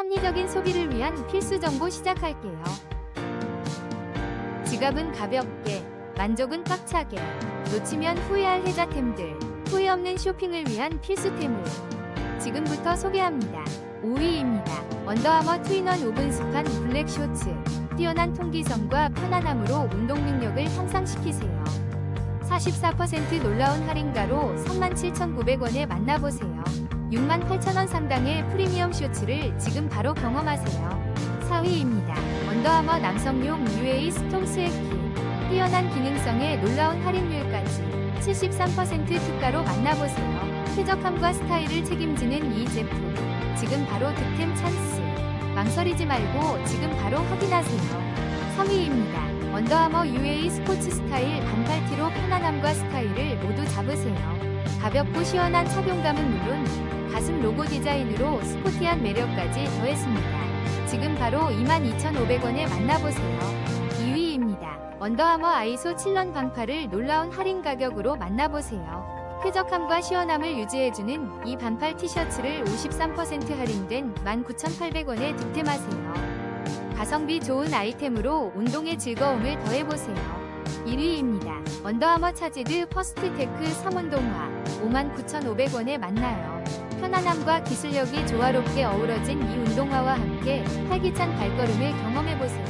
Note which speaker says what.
Speaker 1: 합리적인 소비를 위한 필수 정보 시작할게요. 지갑은 가볍게, 만족은 꽉차게, 놓치면 후회할 혜자템들, 후회 없는 쇼핑을 위한 필수템을 지금부터 소개합니다. 5위입니다. 언더아머 트윈원 오븐 스판 블랙 쇼츠. 뛰어난 통기성과 편안함으로 운동 능력을 향상시키세요. 44% 놀라운 할인가로 37,900원에 만나보세요. 68,000원 상당의 프리미엄 쇼츠를 지금 바로 경험하세요. 4위입니다. 언더아머 남성용 UA 스톰 스웨키. 뛰어난 기능성에 놀라운 할인율까지 73% 특가로 만나보세요. 쾌적함과 스타일을 책임지는 이 제품. 지금 바로 득템 찬스. 망설이지 말고 지금 바로 확인하세요. 3위입니다. 언더아머 UA 스포츠 스타일 반팔티로 편안함과 스타일을 모두 잡으세요. 가볍고 시원한 착용감은 물론 가슴 로고 디자인으로 스포티한 매력까지 더했습니다. 지금 바로 22,500원에 만나보세요. 2위입니다. 언더아머 아이소 7런 반팔을 놀라운 할인 가격으로 만나보세요. 쾌적함과 시원함을 유지해주는 이 반팔 티셔츠를 53% 할인된 19,800원에 득템하세요. 가성비 좋은 아이템으로 운동의 즐거움을 더해보세요. 1위입니다. 언더아머 차지드 퍼스트 테크 3운동화 59,500원에 만나요. 편안함과 기술력이 조화롭게 어우러진 이 운동화와 함께 활기찬 발걸음을 경험해보세요.